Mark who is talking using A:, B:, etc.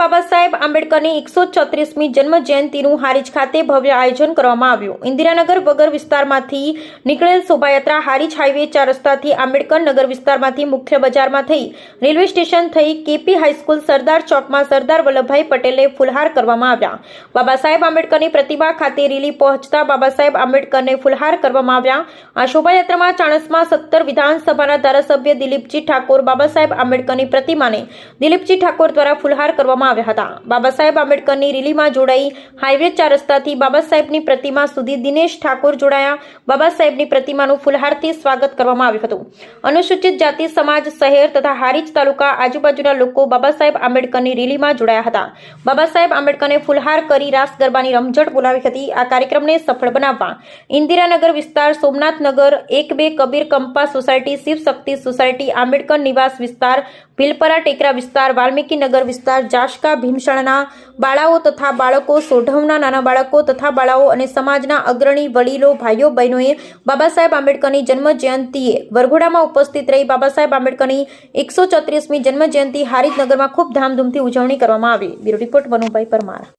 A: બાબા સાહેબ આંબેડકરની એકસો ચોત્રીસમી જન્મ જયંતિનું હારીજ ખાતે ભવ્ય આયોજન કરવામાં આવ્યું. ઇન્દિરાનગર વગર વિસ્તારમાંથી નીકળેલ શોભાયાત્રા હારીજ હાઈવે ચાર રસ્તાથી આંબેડકર નગર વિસ્તારમાંથી મુખ્ય બજારમાં થઈ રેલવે સ્ટેશન થઈ કેપી હાઈસ્કૂલ સરદાર ચોકમાં સરદાર વલ્લભભાઈ પટેલે ફુલહાર કરવામાં આવ્યા. બાબા સાહેબ આંબેડકરની પ્રતિભા ખાતે રેલી પહોંચતા બાબા સાહેબ આંબેડકરને ફુલહાર કરવામાં આવ્યા. આ શોભાયાત્રામાં ચાણસમાં સત્તર વિધાનસભાના ધારાસભ્ય દિલીપજી ઠાકોર બાબા સાહેબ આંબેડકરની પ્રતિમાને દિલીપજી ઠાકોર દ્વારા ફુલહાર કરવામાં આવ્યા હતા. બાબા સાહેબ આંબેડકરની રેલીમાં જોડાઈ હાઈવે ચાર રસ્તાથી બાબા સાહેબની પ્રતિમા સુધી દિનેશ ઠાકોર જોડાયા. બાબા સાહેબની પ્રતિમાનું ફુલહારથી સ્વાગત કરવામાં આવ્યું હતું. અનુસૂચિત જાતિ, સમાજ, શહેર તથા હારીજ તાલુકા આજુબાજુના લોકો બાબા સાહેબ આંબેડકરની રેલીમાં જોડાયા હતા. બાબા સાહેબ આંબેડકરને ફુલહાર કરી રાસ ગરબાની રમઝટ બોલાવી હતી. આ કાર્યક્રમને સફળ બનાવવા ઇન્દિરાનગર વિસ્તાર સોમનાથનગર એક બે કબીર કંપા સોસાયટી શિવ શક્તિ સોસાયટી, આંબેડકર નિવાસ વિસ્તાર ભીલપરા ટેકરા વિસ્તાર વાલ્મીકીનગર વિસ્તાર, જાશકા, ભીમસણના બાળાઓ તથા બાળકો, સોઢવના નાના બાળકો તથા બાળાઓ અને સમાજના અગ્રણી વડીલો, ભાઈઓ, બહેનોએ બાબા સાહેબ આંબેડકરની જન્મજયંતિએ વરઘોડામાં ઉપસ્થિત રહી બાબા સાહેબ આંબેડકરની એકસો ચોત્રીસમી જન્મજયંતિ હારીજનગરમાં ખૂબ ધામધૂમથી ઉજવણી કરવામાં આવી. Bureau report Vanubhai Parmar.